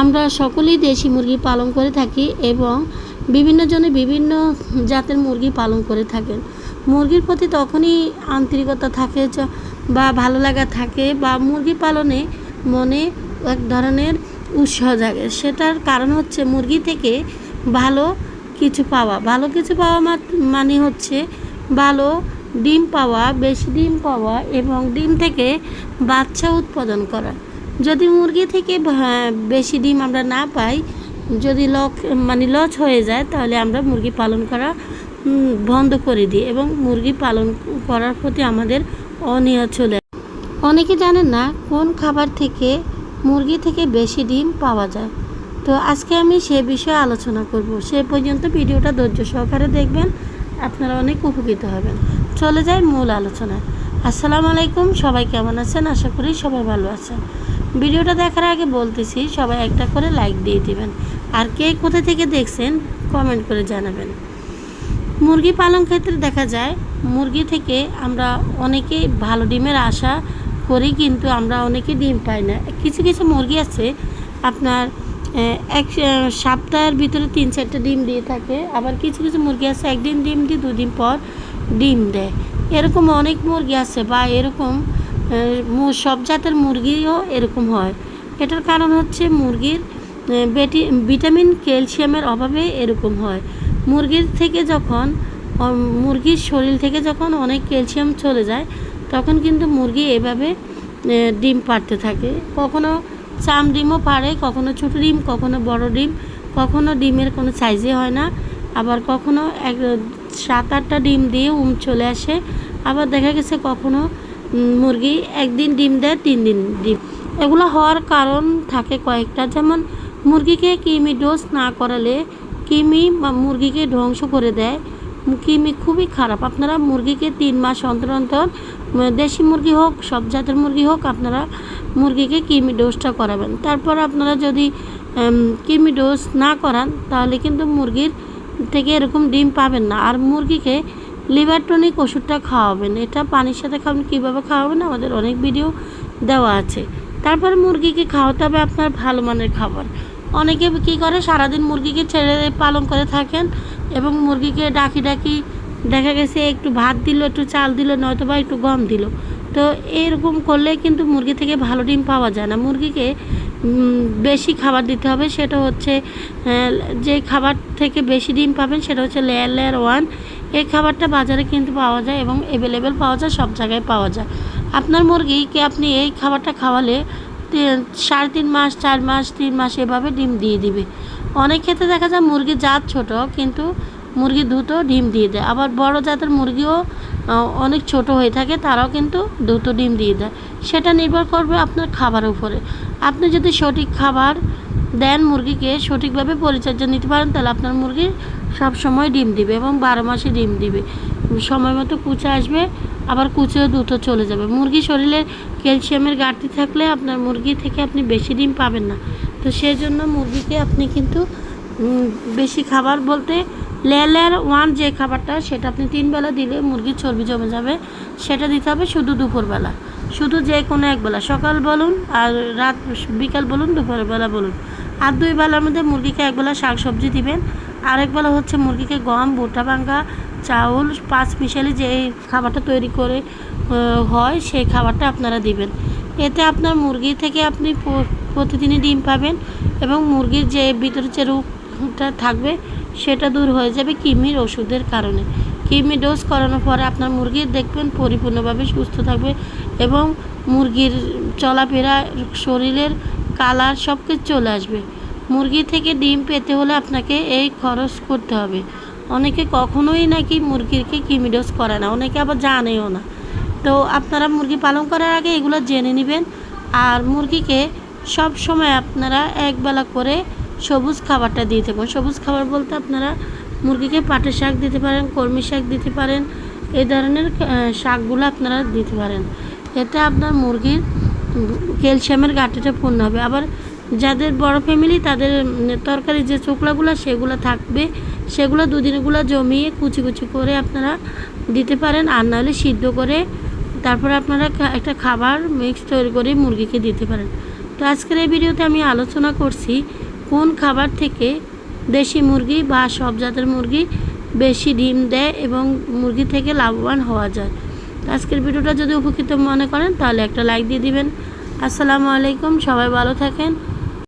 আমরা সকলেই দেশি মুরগি পালন করে থাকি এবং বিভিন্ন জনে বিভিন্ন জাতের মুরগি পালন করে থাকেন। মুরগির প্রতি তখনই আন্তরিকতা থাকে বা ভালো লাগা থাকে, বা মুরগি পালনে মনে এক ধরনের উৎসাহ জাগে। সেটার কারণ হচ্ছে মুরগি থেকে ভালো কিছু পাওয়া। ভালো কিছু পাওয়া মানে হচ্ছে ভালো ডিম পাওয়া, বেশি ডিম পাওয়া এবং ডিম থেকে বাচ্চা উৎপাদন করা। যদি মুরগি থেকে বেশি ডিম আমরা না পাই, যদি লক মানে লস হয়ে যায়, তাহলে আমরা মুরগি পালন করা বন্ধ করে দিই এবং মুরগি পালন করার প্রতি আমাদের অনীহা চলে। অনেকে জানেন না কোন খাবার থেকে মুরগি থেকে বেশি ডিম পাওয়া যায়। তো আজকে আমি সে বিষয়ে আলোচনা করব। সে পর্যন্ত ভিডিওটা ধৈর্য সহকারে দেখবেন, আপনারা অনেক উপকৃত হবেন। চলে যাই মূল আলোচনায়। আসসালামু আলাইকুম, সবাই কেমন আছেন? আশা করি সবাই ভালো আছেন। ভিডিওটা দেখার আগে বলতেছি, সবাই একটা করে লাইক দিয়ে দিবেন। আর কে কোথা থেকে দেখছেন কমেন্ট করে জানাবেন। মুরগি পালন ক্ষেত্রে দেখা যায়, মুরগি থেকে আমরা অনেকেই ভালো ডিমের আশা করি, কিন্তু আমরা অনেকে ডিম পাই না। কিছু কিছু মুরগি আছে, আপনার এক সপ্তাহের ভিতরে তিন, চারটে ডিম দিয়ে থাকে। আবার কিছু কিছু মুরগি আছে, একদিন ডিম দিয়ে দুদিন পর ডিম দেয়। এরকম অনেক মুরগি আছে বা এরকম সব জাতের মুরগিও এরকম হয়। এটার কারণ হচ্ছে মুরগির বেটি ভিটামিন ক্যালসিয়ামের অভাবে এরকম হয়। মুরগির থেকে যখন মুরগির শরীর থেকে যখন অনেক ক্যালসিয়াম চলে যায়, তখন কিন্তু মুরগি এভাবে ডিম পাড়তে থাকে। কখনো চাম ডিমও পারে কখনো ছোটো ডিম, কখনো বড় ডিম, কখনো ডিমের কোনো সাইজে হয় না। আবার কখনো এক, সাত আটটা ডিম দিয়ে উম চলে আসে। আবার দেখা গেছে কখনো মুরগি একদিন ডিম দেয় তিন দিন ডিম। এগুলো হওয়ার কারণ থাকে কয়েকটা। যেমন মুরগিকে কিমি ডোজ না করালে কিমি মুরগিকে ধ্বংস করে দেয়। কিমি খুবই খারাপ। আপনারা মুরগিকে তিন মাস অন্তর অন্তর দেশি মুরগি হোক, সব জাতের মুরগি হোক, আপনারা মুরগিকে কিমি ডোজটা করাবেন। তারপর আপনারা যদি কিমি ডোজ না করান, তাহলে কিন্তু মুরগির থেকে এরকম ডিম পাবেন না। আর মুরগিকে লিভার টনিক ওষুধটা খাওয়াবেন। এটা পানির সাথে খাবেন, কীভাবে খাওয়াবেন আমাদের অনেক ভিডিও দেওয়া আছে। তারপরে মুরগিকে খাওয়াতে হবে আপনার ভালো মানের খাবার। অনেকে কী করে, সারাদিন মুরগিকে ছেড়ে পালন করে থাকেন এবং মুরগিকে ডাকি ডাকি দেখা গেছে একটু ভাত দিল, একটু চাল দিল নয়তো বা একটু গম দিল। তো এরকম করলে কিন্তু মুরগি থেকে ভালো ডিম পাওয়া যায় না। মুরগিকে বেশি খাবার দিতে হবে, সেটা হচ্ছে যে খাবার থেকে বেশি ডিম পাবেন সেটা হচ্ছে লেয়ার লেয়ার ওয়ান এই খাবারটা বাজারে কিন্তু পাওয়া যায় এবং অ্যাভেলেবেল পাওয়া যায়, সব জায়গায় পাওয়া যায়। আপনার মুরগিকে আপনি এই খাবারটা খাওয়ালে সাড়ে তিন মাস, চার মাস, তিন মাস এভাবে ডিম দিয়ে দিবে। অনেক ক্ষেত্রে দেখা যায় মুরগি জাত ছোট, কিন্তু মুরগি দ্রুত ডিম দিয়ে দেয়। আবার বড় জাতের মুরগিও অনেক ছোট হয়ে থাকে, তারাও কিন্তু দ্রুত ডিম দিয়ে দেয়। সেটা নির্ভর করবে আপনার খাবারের উপরে। আপনি যদি সঠিক খাবার দেন মুরগিকে, সঠিকভাবে পরিচর্যা নিতে পারেন, তাহলে আপনার মুরগি সব সময় ডিম দিবে এবং বারো মাসে ডিম দিবে। সময় মতো কুচে আসবে, আবার কুচেও দ্রুত চলে যাবে। মুরগি শরীরে ক্যালসিয়ামের ঘাটতি থাকলে আপনার মুরগি থেকে আপনি বেশি ডিম পাবেন না। তো সেই জন্য মুরগিকে আপনি কিন্তু বেশি খাবার বলতে লেয়ার ওয়ান যে খাবারটা, সেটা আপনি তিন বেলা দিলে মুরগির চর্বি জমে যাবে। সেটা দিতে হবে শুধু দুপুরবেলা। শুধু যে কোনো একবেলা সকাল বলুন আর রাত, বিকাল বলুন, দুপুরবেলা বলুন। আর দুই বেলার মধ্যে মুরগিকে একবেলা শাক সবজি দিবেন। আরেক বেলা হচ্ছে মুরগিকে গম, ভুট্টা ভাঙ্গা, চাউল, পাঁচ মিশালি যে খাবারটা তৈরি করে হয়, সেই খাবারটা আপনারা দিবেন। এতে আপনার মুরগি থেকে আপনি প্রতিদিনই ডিম পাবেন এবং মুরগির যে ভিতরে যে রোগটা থাকবে, সেটা দূর হয়ে যাবে কৃমির ওষুধের কারণে। কৃমি ডোজ করানোর পরে আপনার মুরগি দেখবেন পরিপূর্ণভাবে সুস্থ থাকবে এবং মুরগির চলাফেরা, শরীরের কালার সব কিছু চলে আসবে। মুরগি থেকে ডিম পেতে হলে আপনাকে এই খরচ করতে হবে। অনেকে কখনোই নাকি মুরগিকে কৃমি ডোজ করে না, অনেকে আবার জানেও না। তো আপনারা মুরগি পালন করার আগে এগুলো জেনে নেবেন আর মুরগিকে সব সময় আপনারা একবেলা করে সবুজ খাবারটা দিয়ে থাকবেন সবুজ খাবার বলতে আপনারা মুরগিকে পাটের শাক দিতে পারেন কর্মী শাক দিতে পারেন, এই ধরনের শাকগুলো আপনারা দিতে পারেন। এতে আপনার মুরগির ক্যালসিয়ামের ঘাটতিটা পূর্ণ হবে। আবার যাদের বড় ফ্যামিলি তাদের তরকারি যে চোকলাগুলো সেগুলো থাকবে। সেগুলো দুদিনগুলো জমিয়ে কুচি কুচি করে আপনারা দিতে পারেন। আর নাহলে সিদ্ধ করে তারপরে আপনারা একটা খাবার মিক্স তৈরি করে মুরগিকে দিতে পারেন। তো আজকের এই ভিডিওতে আমি আলোচনা করছি, কোন খাবার থেকে দেশি মুরগি বা সব জাতের মুরগি বেশি ডিম দেয় এবং মুরগি থেকে লাভবান হওয়া যায়। আজকের ভিডিওটা যদি উপকৃত মনে করেন, তাহলে একটা লাইক দিয়ে দিবেন। আসসালামু আলাইকুম, সবাই ভালো থাকেন।